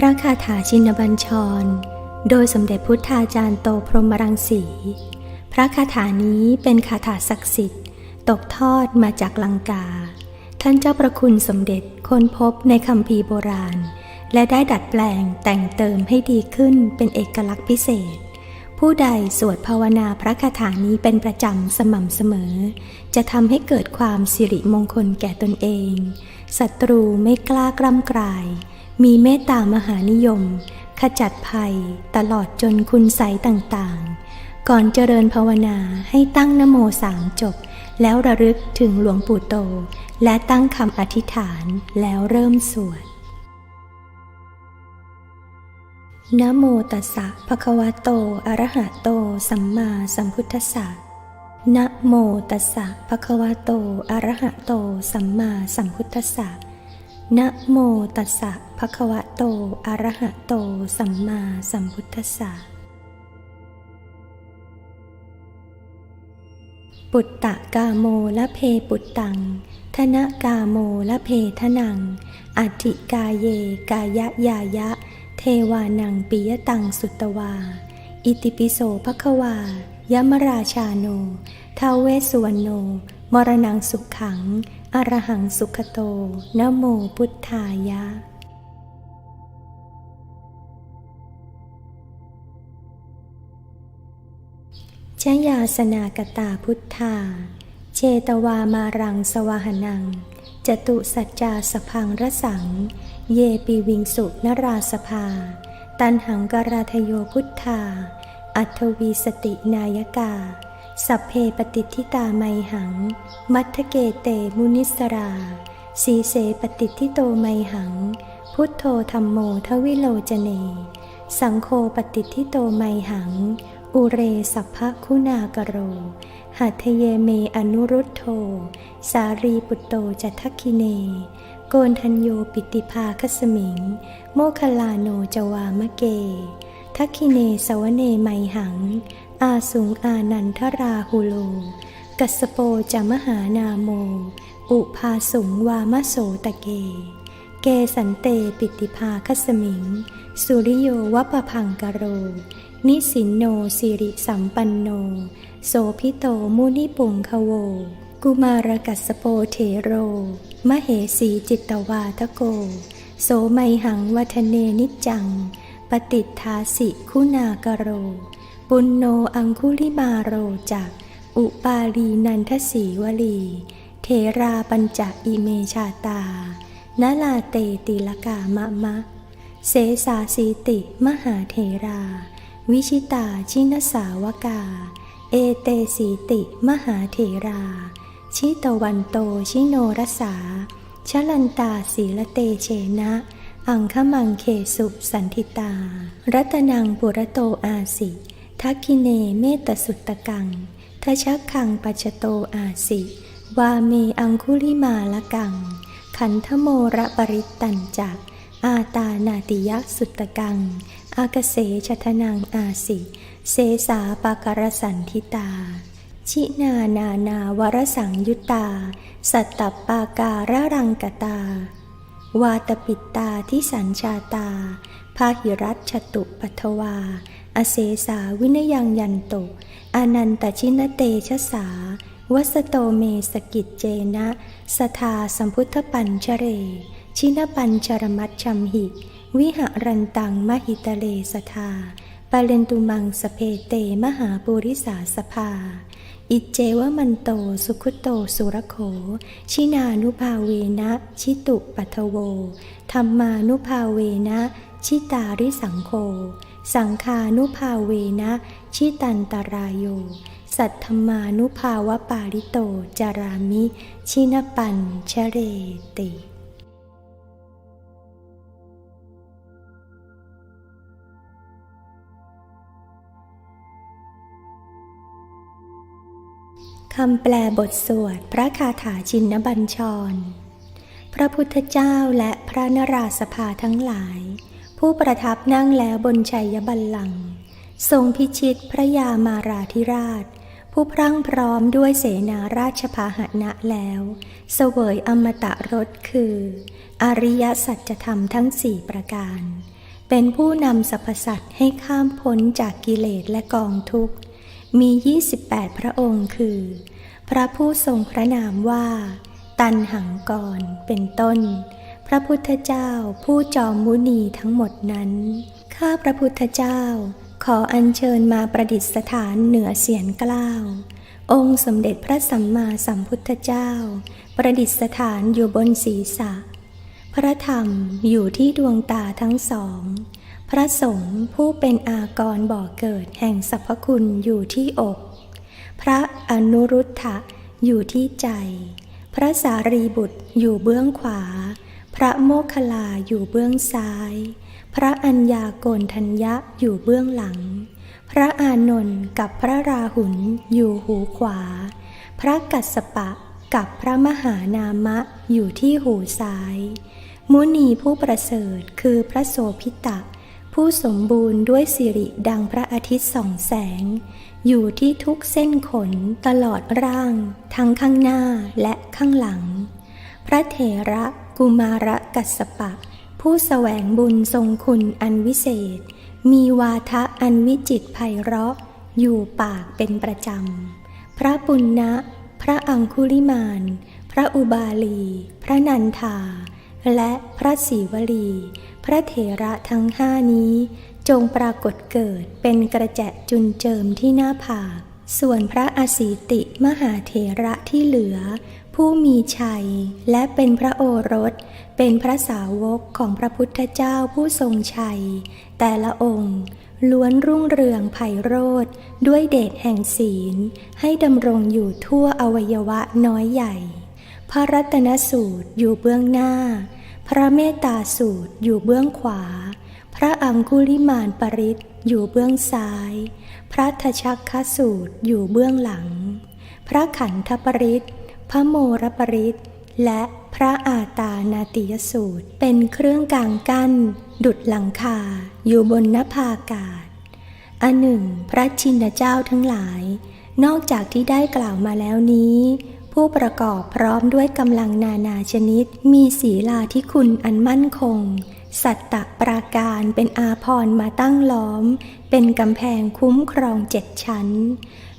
พระคาถาชินบัญชร โดยสมเด็จพุทธาจารย์โตพรหมรังสี พระคาถานี้เป็นคาถาศักดิ์สิทธิ์ ตกทอดมาจากลังกา ท่านเจ้าประคุณสมเด็จค้นพบในคำพีโบราณ และได้ดัดแปลงแต่งเติมให้ดีขึ้นเป็นเอกลักษณ์พิเศษ ผู้ใดสวดภาวนาพระคาถานี้เป็นประจำสม่ำเสมอ จะทำให้เกิดความสิริมงคลแก่ตนเองศัตรูไม่กล้ากล้ำกลาย มีเมตตามหานิยม ขจัดภัย ตลอดจนคุณใสต่างๆ ก่อนเจริญภาวนาให้ตั้งนโมสามจบ แล้วระลึกถึงหลวงปู่โต และตั้งคำอธิษฐานแล้วเริ่มสวดนะโมตัสสะภะคะวะโต อะระหะโต สัมมาสัมพุทธัสสะนะโมตัสสะภะคะวะโต อะระหะโต สัมมาสัมพุทธัสสะ นะโมตัสสะภะคะวะโต อะระหะโต สัมมาสัมพุทธัสสะ ปุตตะกาโมละเพปุตตัง ธนกาโมละเพทนังอัติกาเยกายะยายะ เทวานังปิยตังสุตวา อิติปิโสภควายมราชาโนทาเวสสุวรรณโน มรณังสุขขัง อรหังสุขโตนะโมพุทธายะชยาสนากตาพุทธา เชตวามารังสวหนัง จตุสัจจาสพังระสัง เยปีวิงสุนราสภา ตันหังกราทโยพุทธา อัทวีสตินายกา สัพเพปฏิทิตาไมหัง มัทเกเตมุนิสรา สีเสปฏิทิโตไมหัง พุทโธธรรมโมทวิโลจเน สังโฆปฏิทิโตไมหัง อุเรสัพพะคุณากโร หัทเยเมอนุรุตโธ สารีปุตโตจัทัคคิเน โกนทัญโยปิติภาคสมิง โมคลลาโนจวามะเกทัคคิเนสวเนไมหัง อาสุงอานันทราหุโล กัสโปจะมหานาโม อุภาสุงวามโสตะเก เกสันเตปิติภาคสมิง สุริโยวปพังกโร นิสินโนสิริสัมปันโน โสพิโตมุนิปุงคโว กุมารกัสโปเทโร มเหสีจิตตวาทโก โสไมหังวัฒเนนิจจัง ปฏิทาสิคุณากโร ปุณโนอังคุลิมาโรจักอุปาลีนันทสีวลี เทราปัญจอิเมชาตา นาลาเตติลกามะมะ เสสาสีติมหาเทรา วิชิตาชินสาวกา เอเตสีติมหาเถรา ชิตวันโตชิโนรสา ชลันตาศีลเตเชนะ อังคมังเคสุสันทิตา รัตนังปุรโตอาสิ ทักคิเนเมตสุตตะกังทชักขังปัจโตอาสิ วาเมอังคุลิมาละกัง ขันธโมระปริตตันจัก อาตานาติยสุตตะกัง อากเสชทนังอาสิ เสสาปากรสันทิตา ชินานานาวรสังยุตตาสัตตปาการะรังกตา วาตปิตตาที่สัญชาตาพาหิรัตชตุปัทวา อเสสาวินยังยันโตอนันตชินเตชะสา วัสโตเมสกิจเจนะ สทาสัมพุทธปัญชเร ชินปัญชรมัตชัมหิ วิหรันตังมหิตเลสทาปาเลนตุมังสเพเตมหาปุริสาสภา อิจเจวมันโตสุขุโตสุรโข ชินานุภาเวนะ ชิตุปัทโว ธรรมานุภาเวนะ ชิตาริสังโฆ สังคานุภาเวนะชิตันตรายโย สัทธมานุภาวปาริโตจารามิ ชินปัญชเรติคำแปลบทสวดพระคาถาชินบัญชร พระพุทธเจ้าและพระนราสภาทั้งหลาย ผู้ประทับนั่งแล้วบนชัยบัลลังก์ทรงพิชิตพระยามาราธิราช ผู้พรั่งพร้อมด้วยเสนาราชพาหนะแล้ว เสวยอมตะรสคือ อริยสัจธรรมทั้งสี่ประการ เป็นผู้นำสรรพสัตว์ให้ข้ามพ้นจากกิเลสและกองทุกข์ มี 28 พระองค์คือ พระผู้ทรงพระนามว่า ตันหังกรเป็นต้น พระพุทธเจ้าผู้จอมมุนีทั้งหมดนั้น ข้าพระพุทธเจ้าขออัญเชิญมาประดิษฐานเหนือเสียนกล้าว องค์สมเด็จพระสัมมาสัมพุทธเจ้า ประดิษฐานอยู่บนศีรษะ พระธรรมอยู่ที่ดวงตาทั้งสอง พระสงฆ์ผู้เป็นอากรบ่อเกิดแห่งสรรพคุณอยู่ที่อก พระอนุรุทธะอยู่ที่ใจ พระสารีบุตรอยู่เบื้องขวา พระโมคคัลลาอยู่เบื้องซ้าย พระอัญญาโกณทัญญะอยู่เบื้องหลัง พระอานนท์กับพระราหุลอยู่หูขวา พระกัสสปะกับพระมหานามะอยู่ที่หูซ้าย มุนีผู้ประเสริฐคือพระโสพิตะ ผู้สมบูรณ์ด้วยสิริดังพระอาทิตย์ส่องแสง อยู่ที่ทุกเส้นขนตลอดร่าง ทั้งข้างหน้าและข้างหลัง พระเถระ กุมารกัสปะ ผู้แสวงบุญทรงคุณอันวิเศษ มีวาทะอันวิจิตไพเราะ อยู่ปากเป็นประจำ พระปุณณะ พระอังคุลิมาน พระอุบาลี พระนันทา และพระศรีวลี พระเถระทั้งห้านี้ จงปรากฏเกิดเป็นกระแจจุนเจิมที่หน้าผากส่วนพระอสีติมหาเถระที่เหลือ ผู้มีชัย และเป็นพระโอรส เป็นพระสาวกของพระพุทธเจ้าผู้ทรงชัย แต่ละองค์ ล้วนรุ่งเรืองไพโรธด้วยเดชแห่งศีล ให้ดำรงอยู่ทั่วอวัยวะน้อยใหญ่ พระรัตนสูตรอยู่เบื้องหน้า พระเมตตาสูตรอยู่เบื้องขวา พระอังคุลิมานปริตอยู่เบื้องซ้าย พระทชักคสูตรอยู่เบื้องหลัง พระขันธปริต พระโมรปริตและพระอาตานาติยสูตร เป็นเครื่องกลางกั้น ดุดหลังคาอยู่บนนภาอากาศ อันหนึ่ง พระชินเจ้าทั้งหลาย นอกจากที่ได้กล่าวมาแล้วนี้ ผู้ประกอบพร้อมด้วยกำลังนานาชนิด มีศีลาที่คุณอันมั่นคง สัตตะปราการเป็นอาพรมาตั้งล้อม เป็นกำแพงคุ้มครองเจ็ดชั้น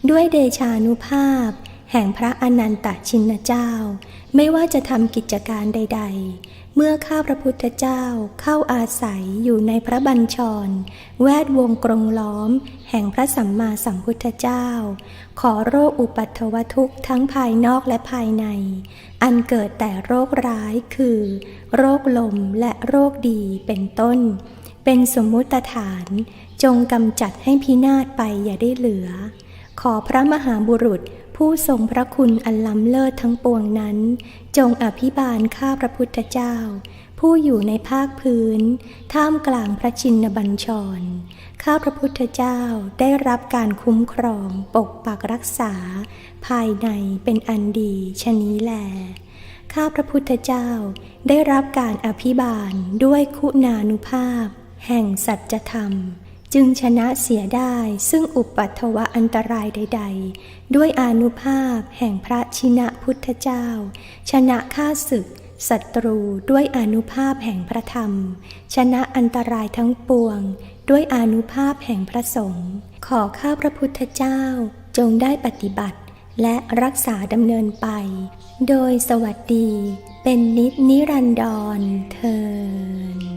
ด้วยเดชานุภาพ แห่งพระอนันตชินเจ้า ไม่ว่าจะทำกิจการใด ๆ เมื่อข้าพระพุทธเจ้าเข้าอาศัยอยู่ในพระบัญชร แวดวงกรงล้อม แห่งพระสัมมาสัมพุทธเจ้า ขอโรคอุปัตถวทุกข์ทั้งภายนอกและภายใน อันเกิดแต่โรคร้ายคือ โรคลมและโรคดีเป็นต้น เป็นสมมุติฐาน จงกำจัดให้พินาศไปอย่าได้เหลือ ขอพระมหาบุรุษ ผู้ทรงพระคุณอันล้ำเลิศทั้งปวงนั้น จงอภิบาลข้าพระพุทธเจ้า ผู้อยู่ในภาคพื้น ท่ามกลางพระชินบัญชร ข้าพระพุทธเจ้าได้รับการคุ้มครองปกปักรักษา ภายในเป็นอันดีชนี้แล ข้าพระพุทธเจ้าได้รับการอภิบาลด้วยคุณานุภาพ แห่งสัจธรรม จึงชนะเสียได้ซึ่งอุปัตถวะอันตรายใด ๆ ด้วยอนุภาพแห่งพระชินะพุทธเจ้า ชนะข้าศึกศัตรูด้วยอนุภาพแห่งพระธรรม ชนะอันตรายทั้งปวง ด้วยอนุภาพแห่งพระสงฆ์ขอข้าพระพุทธเจ้าจงได้ปฏิบัติ และรักษาดำเนินไป โดยสวัสดีเป็นนิจนิรันดรเทิน